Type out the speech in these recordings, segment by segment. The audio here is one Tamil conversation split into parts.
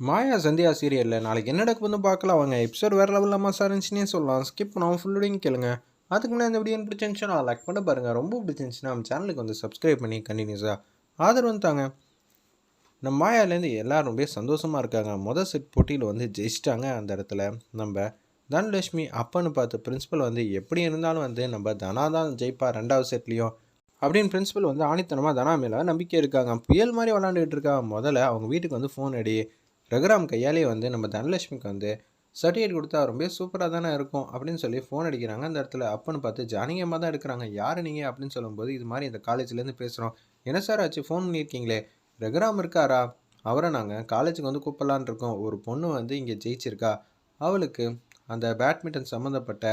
மாயா சந்தியா சீரியலில் நாளைக்கு என்ன நடக்கு வந்து பார்க்கலாம். வாங்க எபிசோட் வேறு லெவலில் சார் இருந்துச்சுன்னே சொல்லலாம். ஸ்கிப் பண்ணாமல் ஃபுல்லோடையும் கேளுங்க. அதுக்கு முன்னாடி இந்த வீடியோ பிடிச்சிருந்துச்சுன்னா லைக் பண்ண பாருங்கள் ரொம்ப பிடிச்சிருந்துச்சுன்னா நம்ம சேனலுக்கு வந்து சப்ஸ்கிரைப் பண்ணி கண்டினியூஸாக ஆதரவு தாங்க. நம்ம மாயாலேருந்து எல்லாரும் ரொம்ப சந்தோஷமாக இருக்காங்க. மொதல் செட் போட்டியில் வந்து ஜெயிச்சிட்டாங்க அந்த இடத்துல. நம்ம தனலட்சுமி அப்பன்னு பார்த்து பிரின்ஸிபல் வந்து எப்படி இருந்தாலும் வந்து நம்ம தனா தான் ஜெயிப்பா ரெண்டாவது செட்லேயும் அப்படின்னு பிரின்ஸிபல் வந்து ஆணித்தனமாக தனா மேலே நம்பிக்கை இருக்காங்க. புயல் மாதிரி விளாண்டுக்கிட்டு இருக்காங்க முதல்ல அவங்க வீட்டுக்கு வந்து ஃபோன் அடி. ரகுராம் கையாலே வந்து நம்ம தனலட்சுமிக்கு வந்து சர்டிஃபிகேட் கொடுத்தா ரொம்ப சூப்பராக தானே இருக்கும் அப்படின்னு சொல்லி ஃபோன் அடிக்கிறாங்க. அந்த இடத்துல அப்பன்னு பார்த்து ஜானகியமாக தான் எடுக்கிறாங்க. யார் நீங்கள் அப்படின்னு சொல்லும்போது இது மாதிரி இந்த காலேஜ்லேருந்து பேசுகிறோம் என்ன சார் ஆச்சு? ஃபோன் பண்ணியிருக்கீங்களே. ரகுராம் இருக்காரா? அவரை நாங்கள் காலேஜுக்கு வந்து கூப்பிடலான் இருக்கோம். ஒரு பொண்ணு வந்து இங்கே ஜெயிச்சிருக்கா. அவளுக்கு அந்த பேட்மிண்டன் சம்மந்தப்பட்ட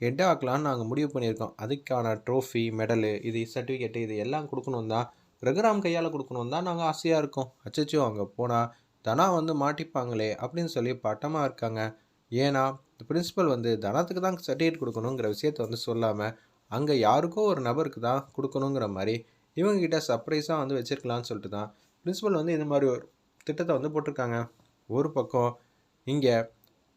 ஹெட் ஆக்கலான்னு நாங்கள் முடிவு பண்ணியிருக்கோம். அதுக்கான ட்ரோஃபி மெடலு இது சர்டிஃபிகேட்டு இது எல்லாம் கொடுக்கணும் தான். ரகுராம் கையால் கொடுக்கணும் தான் நாங்கள் ஆசையாக இருக்கோம். அச்சச்சோ அங்கே போனால் தனா வந்து மாட்டிப்பாங்களே அப்படின்னு சொல்லி பட்டமாக இருக்காங்க. ஏன்னா பிரின்ஸிபல் வந்து தனத்துக்கு தான் சர்டிஃபிகேட் கொடுக்கணுங்கிற விஷயத்த வந்து சொல்லாமல் அங்கே யாருக்கோ ஒரு நபருக்கு தான் கொடுக்கணுங்கிற மாதிரி இவங்ககிட்ட சர்ப்ரைஸாக வந்து வச்சுருக்கலான்னு சொல்லிட்டு தான் பிரின்ஸிபல் வந்து இந்த மாதிரி ஒரு திட்டத்தை வந்து போட்டிருக்காங்க. ஒரு பக்கம் இங்கே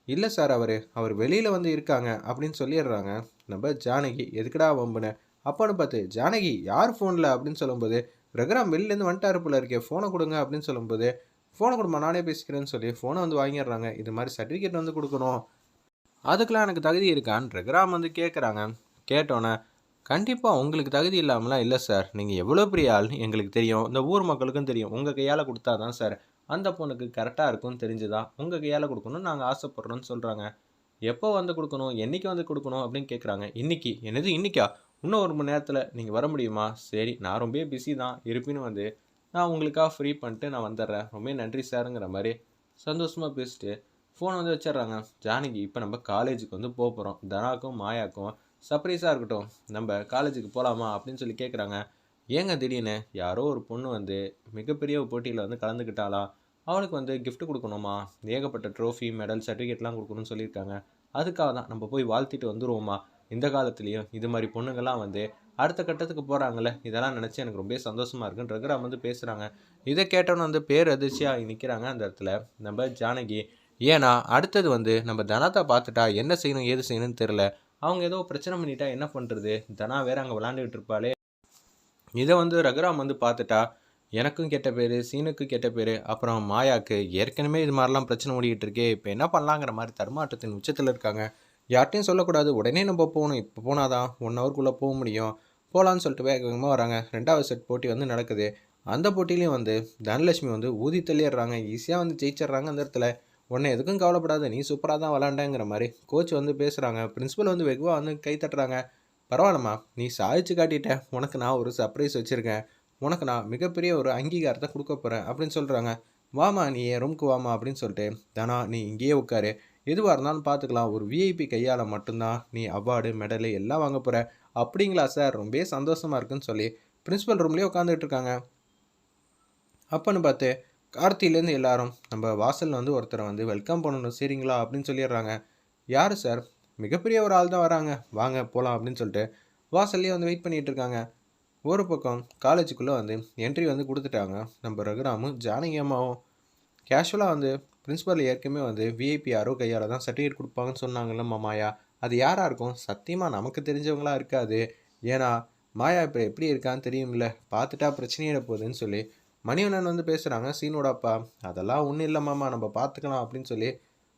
இல்லை சார் அவர் அவர் வெளியில் வந்து இருக்காங்க அப்படின்னு சொல்லிடுறாங்க. நம்ம ஜானகி எதுக்குடா வம்புன? அப்போன்னு பார்த்து ஜானகி யார் ஃபோனில் அப்படின்னு சொல்லும்போது ரகுராம் வெளிலேருந்து வந்துட்டாரு போல இருக்கே ஃபோனை கொடுங்க அப்படின்னு சொல்லும்போது ஃபோனை கொடுமா நானே பேசிக்கிறேன்னு சொல்லி ஃபோனை வந்து வாங்கிடுறாங்க. இது மாதிரி சர்டிஃபிகேட் வந்து கொடுக்கணும். அதுக்கெலாம் எனக்கு தகுதி இருக்கான்னு ரெகுராம் வந்து கேட்குறாங்க கேட்டோன்னே கண்டிப்பாக உங்களுக்கு தகுதி இல்லாமலாம் இல்லை சார் நீங்கள் எவ்வளோ பெரிய ஆள் எங்களுக்கு தெரியும். இந்த ஊர் மக்களுக்கும் தெரியும். உங்கள் கையால் கொடுத்தா தான் சார் அந்த பொண்ணுக்கு கரெக்டாக இருக்கும்னு தெரிஞ்சுதான் உங்கள் கையால் கொடுக்கணும்னு நாங்கள் ஆசைப்பட்றோன்னு சொல்கிறாங்க எப்போ வந்து கொடுக்கணும்? என்றைக்கு வந்து கொடுக்கணும்? அப்படின்னு கேட்குறாங்க இன்றைக்கி என்னது இன்றைக்கா இன்னும் ஒரு மணி நேரத்தில் நீங்கள் வர முடியுமா? சரி நான் ரொம்ப பிஸி தான். இருப்பினும் வந்து நான் உங்களுக்காக ஃப்ரீ பண்ணிட்டு நான் வந்துடுறேன். ரொம்ப நன்றி சாருங்கிற மாதிரி சந்தோஷமாக பேசிட்டு ஃபோன் வந்து வச்சிடுறாங்க. ஜானகி இப்போ நம்ம காலேஜுக்கு வந்து போக போகிறோம் தனாக்கும் மாயாக்கும் சர்ப்ரைஸாக இருக்கட்டும். நம்ம காலேஜுக்கு போகலாமா அப்படின்னு சொல்லி கேட்குறாங்க ஏங்க திடீர்னு? யாரோ ஒரு பொண்ணு வந்து மிகப்பெரிய போட்டியில் வந்து கலந்துக்கிட்டாளா அவளுக்கு வந்து கிஃப்ட் கொடுக்கணுமா? ஏகப்பட்ட ட்ரோஃபி மெடல் சர்டிஃபிகேட்லாம் கொடுக்கணும்னு சொல்லியிருக்காங்க. அதுக்காக தான் நம்ம போய் வாழ்த்திட்டு வந்துடுவோமா இந்த காலத்துலேயும் இது மாதிரி பொண்ணுங்கள்லாம் வந்து அடுத்த கட்டத்துக்கு போகிறாங்களே இதெல்லாம் நினச்சி எனக்கு ரொம்ப சந்தோஷமாக இருக்குன்னு ரகுராம் வந்து பேசுகிறாங்க இதை கேட்டோன்னு வந்து பேர் அதிர்ச்சியாக நிற்கிறாங்க அந்த இடத்துல. நம்ம ஜானகி ஏன்னா அடுத்தது வந்து நம்ம தனத்தை பார்த்துட்டா என்ன செய்யணும் ஏது செய்யணும்னு தெரில அவங்க ஏதோ பிரச்சனை பண்ணிட்டா என்ன பண்ணுறது தனா வேற அங்கே விளாண்டுக்கிட்டு இருப்பாளே. இதை வந்து ரகுராம் வந்து பார்த்துட்டா எனக்கும் கெட்ட பேர் சீனுக்கும் கெட்ட பேர் அப்புறம் மாயாக்கு ஏற்கனவே இது மாதிரிலாம் பிரச்சனை ஓடிக்கிட்டு இருக்கே. இப்போ என்ன பண்ணலாங்கிற மாதிரி தர்மாட்டத்தின் உச்சத்தில் இருக்காங்க. யார்ட்டையும் சொல்லக்கூடாது. உடனே நம்ம போகணும். இப்போ போனாதான் ஒன் ஹவர்க்குள்ளே போக முடியும். போகலான்னு சொல்லிட்டு வேக வேகமாக வராங்க. ரெண்டாவது செட் போட்டி வந்து நடக்குது. அந்த போட்டிலையும் வந்து தனலட்சுமி வந்து ஊதி தள்ளிடுறாங்க. ஈஸியாக வந்து ஜெயிச்சிடுறாங்க அந்த இடத்துல. உடனே எதுக்கும் கவலைப்படாத நீ சூப்பராக தான் விளாண்டேங்கிற மாதிரி கோச் வந்து பேசுகிறாங்க பிரின்ஸிபல் வந்து வெகுவாக வந்து கை தட்டுறாங்க. பரவாயில்லம்மா நீ சாதிச்சு காட்டிட்ட. உனக்கு நான் ஒரு சர்ப்ரைஸ் வச்சுருக்கேன். உனக்கு நான் மிகப்பெரிய ஒரு அங்கீகாரத்தை கொடுக்க போகிறேன் அப்படின்னு சொல்கிறாங்க வாமா நீ என் ரூம்க்கு வாமா அப்படின்னு சொல்லிட்டு தானா நீ இங்கேயே உட்காரு. எதுவாக இருந்தாலும் பார்த்துக்கலாம் ஒரு விஐபி கையால் மட்டும்தான் நீ அவார்டு மெடலு எல்லாம் வாங்க போகிற அப்படிங்களா சார்? ரொம்ப சந்தோஷமாக இருக்குன்னு சொல்லி பிரின்ஸிபல் ரூம்லேயே உட்காந்துட்டு இருக்காங்க. அப்போன்னு பார்த்து கார்த்திலேருந்து எல்லாரும் நம்ம வாசலில் வந்து ஒருத்தரை வந்து வெல்கம் பண்ணணும் சரிங்களா? அப்படின்னு சொல்லிடுறாங்க. யார் சார்? மிகப்பெரிய ஒரு ஆள் தான் வராங்க. வாங்க போகலாம் அப்படின்னு சொல்லிட்டு வாசல்லே வந்து வெயிட் பண்ணிகிட்டு இருக்காங்க. ஒரு பக்கம் காலேஜுக்குள்ளே வந்து என்ட்ரி வந்து கொடுத்துட்டாங்க. நம்ம ரகுராமும் ஜானகி அம்மாவும். கேஷுவலாக வந்து பிரின்ஸிபல் ஏற்கனவே வந்து விஐபி யாரோ கையால் தான் சர்டிஃபிகேட் கொடுப்பாங்கன்னு சொன்னாங்கல்ல மாமாயா. அது யாராக இருக்கும்? சத்தியமாக நமக்கு தெரிஞ்சவங்களா இருக்காது. ஏன்னா மாயா இப்போ எப்படி இருக்கான்னு தெரியும்ல? பார்த்துட்டா பிரச்சனையிட போகுதுன்னு சொல்லி மணிவண்ணன் வந்து பேசுகிறாங்க சீனோட அப்பா அதெல்லாம் ஒன்றும் இல்லை மாமா நம்ம பார்த்துக்கலாம் அப்படின்னு சொல்லி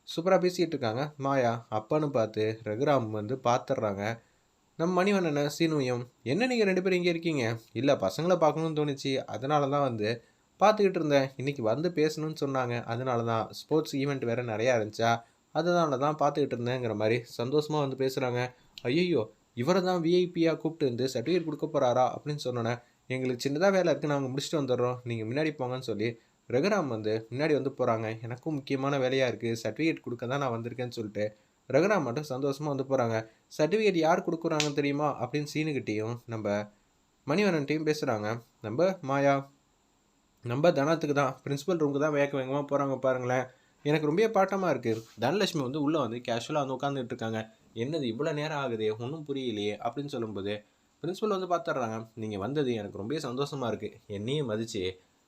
சூப்பராக பேசிகிட்டு இருக்காங்க. மாயா அப்பான்னு பார்த்து ரகுராம் வந்து பார்த்துட்றாங்க நம்ம மணிவண்ணனை சீனுவையும் என்ன நீங்கள் ரெண்டு பேரும் இங்கே இருக்கீங்க? இல்லை பசங்களை பார்க்கணும்னு தோணுச்சு. அதனால தான் வந்து பார்த்துக்கிட்டு இருந்தேன். இன்றைக்கி வந்து பேசணும்னு சொன்னாங்க. அதனால தான் ஸ்போர்ட்ஸ் ஈவெண்ட் வேறு நிறையா இருந்துச்சா? அதனால தான் பார்த்துக்கிட்டு இருந்தேங்கிற மாதிரி சந்தோஷமாக வந்து பேசுகிறாங்க ஐயோ இவரை தான் விஐபியாக கூப்பிட்டு வந்து சர்டிஃபிகேட் கொடுக்க போகிறாரா அப்படின்னு சொன்னோன்னே எங்களுக்கு சின்னதாக வேலை இருக்குது நாங்கள் முடிச்சுட்டு வந்துடுறோம். நீங்கள் முன்னாடி போங்கன்னு சொல்லி ரகுராம் வந்து முன்னாடி வந்து போகிறாங்க எனக்கும் முக்கியமான வேலையாக இருக்குது சர்டிஃபிகேட் கொடுக்க தான் நான் வந்திருக்கேன்னு சொல்லிட்டு ரகுராம் மட்டும் சந்தோஷமாக வந்து போகிறாங்க சர்டிஃபிகேட் யார் கொடுக்குறாங்கன்னு தெரியுமா? அப்படின்னு சீனுக்கிட்டேயும் நம்ம மணிவண்ணன்ட்டையும் பேசுகிறாங்க நம்ம மாயா. நம்ம தனத்துக்கு தான் பிரின்ஸிபல் ரூமுக்கு தான் வேக வேகமாக போகிறாங்க பாருங்களேன். எனக்கு ரொம்ப பாட்டமாக இருக்குது தனலட்சுமி வந்து உள்ளே வந்து கேஷுவலாக வந்து உட்காந்துட்டு இருக்காங்க. என்னது இவ்வளோ நேரம் ஆகுது? ஒன்றும் புரியலையே அப்படின்னு சொல்லும்போது பிரின்ஸிபல் வந்து பார்த்துட்றாங்க நீங்கள் வந்தது எனக்கு ரொம்ப சந்தோஷமாக இருக்குது என்னையும் மதித்து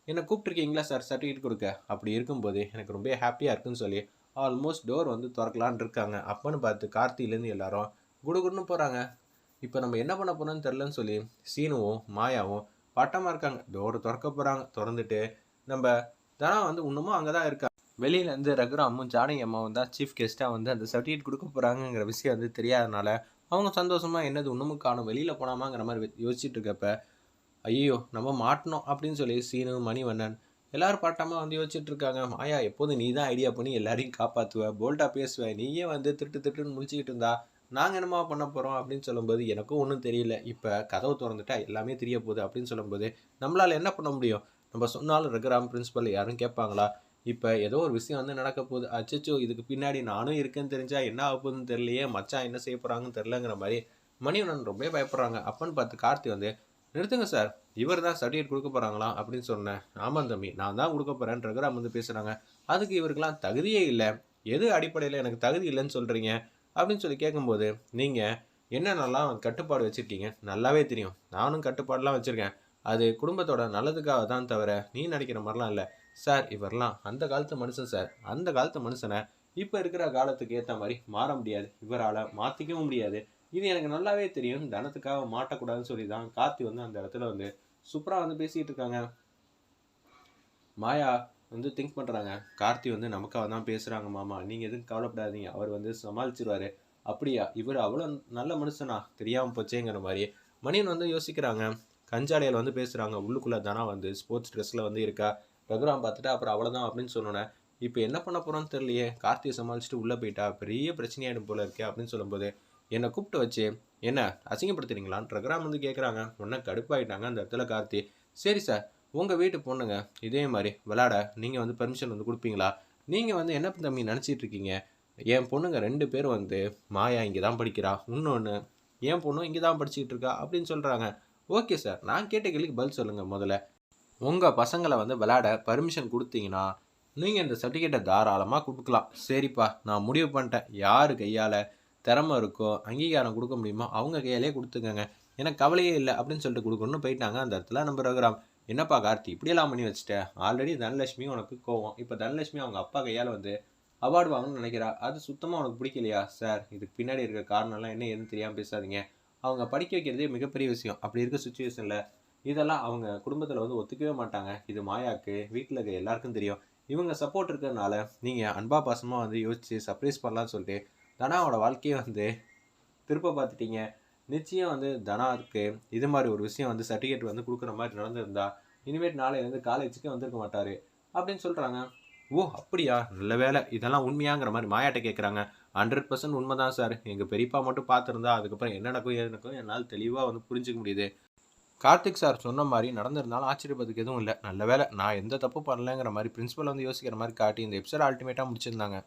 என்னை கூப்பிட்ருக்கீங்களா சார் சர்டிஃபிகேட் கொடுக்க. அப்படி இருக்கும்போது எனக்கு ரொம்ப ஹாப்பியாக இருக்குன்னு சொல்லி ஆல்மோஸ்ட் டோர் வந்து திறக்கலான்னு இருக்காங்க. அப்போன்னு பார்த்து கார்த்திலேருந்து எல்லாரும் குடுகுடுன்னு போகிறாங்க இப்போ நம்ம என்ன பண்ண போறோம்னு தெரிலன்னு சொல்லி சீனுவும் மாயாவும் பட்டமாக இருக்காங்க. டோர் திறக்க போகிறாங்க திறந்துட்டு நம்ம தனா வந்து இன்னமும் அங்கே தான் இருக்கா வெளியிலேருந்து ரகுராமும் ஜானகி அம்மாவும் தான் சீஃப் கெஸ்ட்டாக வந்து அந்த சர்டிஃபிகேட் கொடுக்க போகிறாங்கங்கிற விஷயம் வந்து தெரியாதனால அவங்க சந்தோஷமாக என்னது இன்னமும் காணும்? வெளியில் போனாமாங்கிற மாதிரி யோசிச்சுட்டு இருக்கப்ப ஐயோ நம்ம மாட்டணும் அப்படின்னு சொல்லி சீனு மணிவண்ணன் எல்லாரும் பாட்டமாக வந்து யோசிச்சுட்டு இருக்காங்க. மாயா எப்போதும் நீ தான் ஐடியா பண்ணி எல்லாரையும் காப்பாற்றுவ போல்டாக பேசுவ. நீயே வந்து திட்டு திட்டுன்னு முடிச்சுக்கிட்டு இருந்தா நாங்கள் என்னமா பண்ண போகிறோம் அப்படின்னு சொல்லும்போது எனக்கும் ஒன்றும் தெரியல. இப்போ கதவு திறந்துட்டா எல்லாமே தெரிய போகுது அப்படின்னு சொல்லும்போது நம்மளால் என்ன பண்ண முடியும்? நம்ம சொன்னாலும் ரகுராம் பிரின்ஸிபல் யாரும் கேட்பாங்களா? இப்போ ஏதோ ஒரு விஷயம் வந்து நடக்க போகுது. அச்சச்சோ இதுக்கு பின்னாடி நானும் இருக்கேன்னு தெரிஞ்சால் என்ன ஆக போகுதுன்னு தெரியலையே. மச்சான் என்ன செய்ய போகிறாங்கன்னு தெரிலங்கிற மாதிரி மணிவண்ணன் ரொம்ப பயப்படுறாங்க. அப்பன்னு பார்த்து கார்த்தி வந்து நிறுத்துங்க சார். இவர் தான் சர்டிஃபிகேட் கொடுக்க போகிறாங்களா அப்படின்னு சொன்னேன். ஆமாம் தம்பி. நான் தான் கொடுக்க போகிறேன் ரகுராம் வந்து பேசுகிறாங்க அதுக்கு இவருக்கெல்லாம் தகுதியே இல்லை. எது அடிப்படையில் எனக்கு தகுதி இல்லைன்னு சொல்கிறீங்க அப்படின்னு சொல்லி கேட்கும்போது நீங்கள் என்னென்னலாம் கட்டுப்பாடு வச்சுருக்கீங்க? நல்லாவே தெரியும். நானும் கட்டுப்பாடெலாம் வச்சுருக்கேன். அது குடும்பத்தோட நல்லதுக்காக தான் தவிர நீ நினைக்கிற மாதிரிலாம் இல்லை. சார் இவரெலாம் அந்த காலத்து மனுஷன் சார். அந்த காலத்து மனுஷனை இப்போ இருக்கிற காலத்துக்கு ஏற்ற மாதிரி மாற முடியாது. இவரால் மாற்றிக்கவும் முடியாது. இது எனக்கு நல்லாவே தெரியும். தனத்துக்காக மாட்டக்கூடாதுன்னு சொல்லி தான் கார்த்தி வந்து அந்த இடத்துல வந்து சூப்பராக வந்து பேசிகிட்டு இருக்காங்க. மாயா வந்து திங்க் பண்ணுறாங்க கார்த்தி வந்து நமக்காக தான் பேசுகிறாங்க மாமா. நீங்கள் எதுவும் கவலைப்படாதீங்க. அவர் வந்து சமாளிச்சிருவாரு. அப்படியா? இவர் அவ்வளோ நல்ல மனுஷனா? தெரியாமல் போச்சேங்கிற மாதிரி மணியன் வந்து யோசிக்கிறாங்க. கஞ்சாலையில் வந்து பேசுகிறாங்க உள்ளுக்குள்ளே தானா வந்து ஸ்போர்ட்ஸ் ட்ரெஸ்ஸில் வந்து இருக்கா? ரகுராம் பார்த்துட்டு அப்புறம் அவ்வளோதான் அப்படின்னு சொன்னோன்னே இப்போ என்ன பண்ண போகிறோன்னு தெரியலையே. கார்த்தியை சமாளிச்சுட்டு உள்ளே போயிட்டா? பெரிய பிரச்சனையாயிடும் போல இருக்கே அப்படின்னு சொல்லும்போது என்னை கூப்பிட்டு வச்சு என்ன அசிங்கப்படுத்துறீங்களான்னு? ரகுராம் வந்து கேட்குறாங்க உடனே கடுப்பாயிட்டாங்க அந்த இடத்துல கார்த்தி. சரி சார் உங்கள் வீட்டு பொண்ணுங்க இதே மாதிரி விளாட நீங்கள் வந்து பெர்மிஷன் வந்து கொடுப்பீங்களா? நீங்கள் வந்து என்ன தம்பி நினச்சிட்டு இருக்கீங்க? என் பொண்ணுங்க ரெண்டு பேர் வந்து மாயா இங்கே தான் படிக்கிறா. இன்னொன்று என் பொண்ணும் இங்கே தான் படிச்சுக்கிட்டு இருக்கா? அப்படின்னு சொல்கிறாங்க ஓகே சார். நான் கேட்ட கேள்விக்கு பதில் சொல்லுங்கள் முதல்ல. உங்கள் பசங்களை வந்து விளாட பர்மிஷன் கொடுத்தீங்கன்னா நீங்கள் இந்த சர்டிஃபிகேட்டை தாராளமாக கொடுக்கலாம். சரிப்பா நான் முடிவு பண்ணிட்டேன். யார் கையால் திறமை இருக்கோ அங்கீகாரம் கொடுக்க முடியுமோ அவங்க கையாலே கொடுத்துக்கங்க. எனக்கு கவலையே இல்லை அப்படின்னு சொல்லிட்டு கொடுக்கணும்னு போயிட்டாங்க அந்த இடத்துல நம்ம ரகுராம். என்னப்பா கார்த்தி இப்படியெல்லாம் பண்ணி வச்சுட்டேன் ஆல்ரெடி தனலட்சுமி உனக்கு கோவம். இப்போ தனலட்சுமி அவங்க அப்பா கையால் வந்து அவார்டு வாங்கணும்னு நினைக்கிறா. அது சுத்தமாக உனக்கு பிடிக்கலையா சார் இதுக்கு பின்னாடி இருக்க காரணம்லாம் என்ன எதுன்னு தெரியாமல் பேசாதீங்க. அவங்க படிக்க வைக்கிறதே மிகப்பெரிய விஷயம். அப்படி இருக்க சுச்சுவேஷனில் இதெல்லாம் அவங்க குடும்பத்தில் வந்து ஒத்துக்கவே மாட்டாங்க. இது மாயாக்கு வீட்டில் இருக்க எல்லாருக்கும் தெரியும். இவங்க சப்போர்ட் இருக்கிறதுனால நீங்கள் அன்பா பாசமாக வந்து யோசித்து சர்ப்ரைஸ் பண்ணலான்னு சொல்லிட்டு தனாவோட வாழ்க்கையை வந்து திருப்ப பார்த்துட்டீங்க. நிச்சயம் வந்து தனாவுக்கு இது மாதிரி ஒரு விஷயம் வந்து சர்டிஃபிகேட் வந்து கொடுக்குற மாதிரி நடந்திருந்தா இனிமேட் நாளையிலேருந்து காலேஜுக்கே வந்திருக்க மாட்டார் அப்படின்னு சொல்கிறாங்க ஓ அப்படியா? நல்ல வேலை இதெல்லாம் உண்மையாங்கிற மாதிரி மாயாட்ட கேட்குறாங்க ஹண்ட்ரட் பர்சன்ட் உண்மை தான் சார். எங்கள் பெரியப்பா மட்டும் பார்த்துருந்தா அதுக்கப்புறம் என்ன நடக்கும் ஏது நடக்கும் என்னால் தெளிவாக வந்து புரிஞ்சுக்க முடியுது. கார்த்திக் சார் சொன்ன மாதிரி நடந்திருந்தாலும் ஆச்சரியப்பதுக்கு எதுவும் இல்லை. நல்ல வேலை நான் எந்த தப்பு பண்ணலைங்கிற மாதிரி பிரின்ஸிபல் வந்து யோசிக்கிற மாதிரி காட்டி இந்த எபிசோட் அல்டிமேட்டாக முடிச்சிருந்தாங்க.